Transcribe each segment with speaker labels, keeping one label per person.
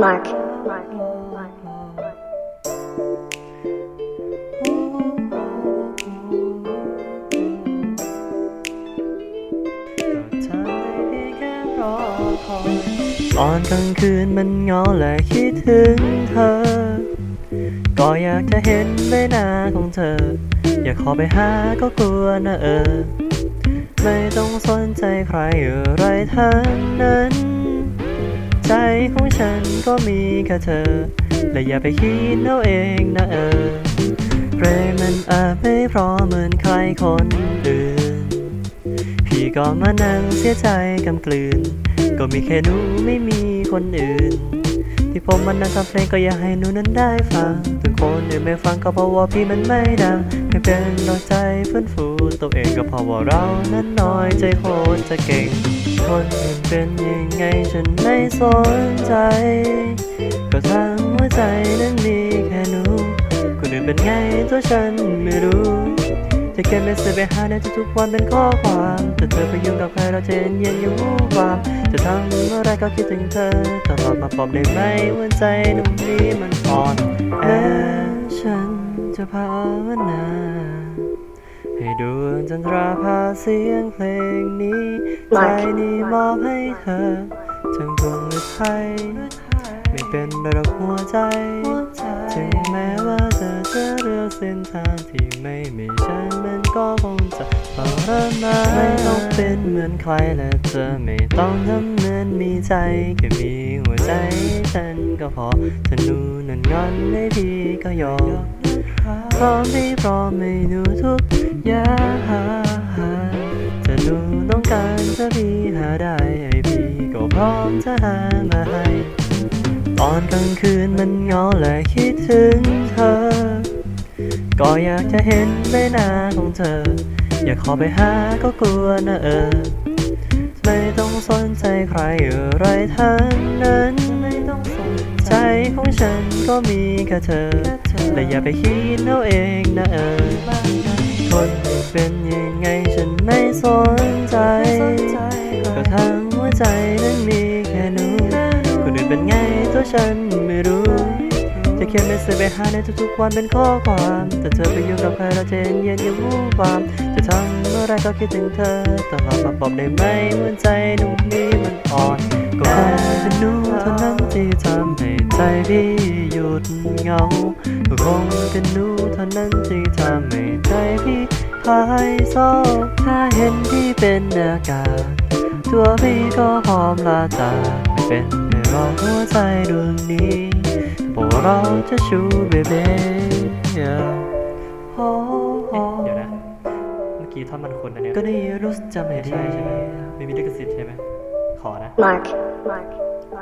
Speaker 1: Mark. Mark. Mark.
Speaker 2: ตอนกลางคืนมันเหงาและคิดถึงเธอ ก็อยากจะเห็นใบหน้าของเธอ อยากขอไปหาก็กลัวนะเออ ไม่ต้องสนใจใครอะไรทั้งนั้น ใจของฉันก็มีแค่เธอ และอย่าไปคิดเอาเองนะเออเรมันอาจไม่เพราะเหมือนใครคนอื่น พี่ก็มานั่งเสียใจกำกลืน ก็มีแค่หนูไม่มีคนอื่น ที่ผมมันนั่งทำเพลงก็อยากให้หนูนั้นได้ฟังถึงคนอื่นไม่ฟังก็เพราะว่าพี่มันไม่ดังไม่เป็นดอกใจฟื้นฟูตัวเองก็เพราะว่าเรานั้นน้อยใจโคตรจะเก่ง คนอื่นเป็นยังไงฉันไม่สนใจ ก็ทั้งหัวใจนั้นมีแค่หนูคนอื่นเป็นไงตัวฉันไม่รู้จะเขียนเมสเซจไปหาในทุกๆวันเป็นข้อความแต่เธอไปยุ่งกับใครเราจะเย็นเย็นอยู่วูบวามจะทำอะไรก็คิดถึงเธอตลอดมาปลอบได้ไหมว่าใจหนุ่มนี้มันอ่อนแอฉันจะภาวนา ให้ดวงจันทราพาเสียงเพลงนี้ ใจนี้มอบให้เธอทั้งดวงฤทัยไม่เป็นระดับหัวใจ ถึงแม้ว่าเธอจะเลือกเส้นทางที่ไม่มีฉันมันก็คงจะทรมานไม่ต้องเป็นเหมือนใครและเธอไม่ต้องทำเหมือนมีใจแค่มีหัวใจฉันก็พอเธอหนูนั่นงอนให้พี่ก็ยอม พร้อมพี่พร้อมไม่หนูทุกอย่างถ้าหนูต้องการจะพี่หาได้ให้พี่ก็พร้อมจะหามาให้ ตอนกลางคืนมันเหงาและคิดถึงเธอ ก็อยากจะเห็นใบหน้าของเธอ อยากขอไปหาก็กลัวนะเออ ไม่ต้องสนใจใครอะไรทั้งนั้น ไม่ต้องสนใจของฉันก็มีแค่เธอ และอย่าไปคิดเอาเองนะเออคนเป็นยังไงฉันไม่สนใจ ก็ทั้งหัวใจนั้นมีแค่หนูคนอื่นเป็นไงตัวฉันไม่รู้จะเขียนเมสเซจไปหาในทุกๆวันเป็นข้อความ แต่เธอไปอยุ่กับใครเราเย็นเย็นอย่างวูบวาม จะทำอะไรก็คิดถึงเธอตลอดมาบอกได้ไหมว่าใจหนุ่มนี้มันอ่อน ก็คงเป็นหนูเท่านั้นที่ทำให้ใจพี่หยุดเหงา ก็คงเป็นหนูเท่านั้นที่ทำให้ใจพี่หายเศร้าถ้าเห็นพี่เป็นอากาศ ตัวพี่ก็พร้อมลาจากไม่เป็นในรอหัวใจดวงนี้พวกเราจะชูเบเบ้โอ้โอ้เดี๋ยวนะ เมื่อกี้ท่อนมันคนนะเนี่ยก็ได้รู้สึกจำไม่ได้ใช่ไหมไม่มีลิขสิทธิ์ใช่ไหม ขอนะ
Speaker 1: Mark. Mark.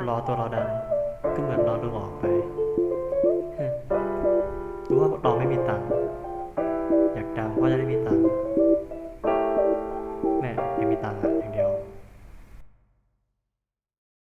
Speaker 2: รอตัวเราดัง ก็เหมือนรอลูกออกไปฮึรู้ว่าเราไม่มีตังค์อยากดังเพราะจะได้มีตังค์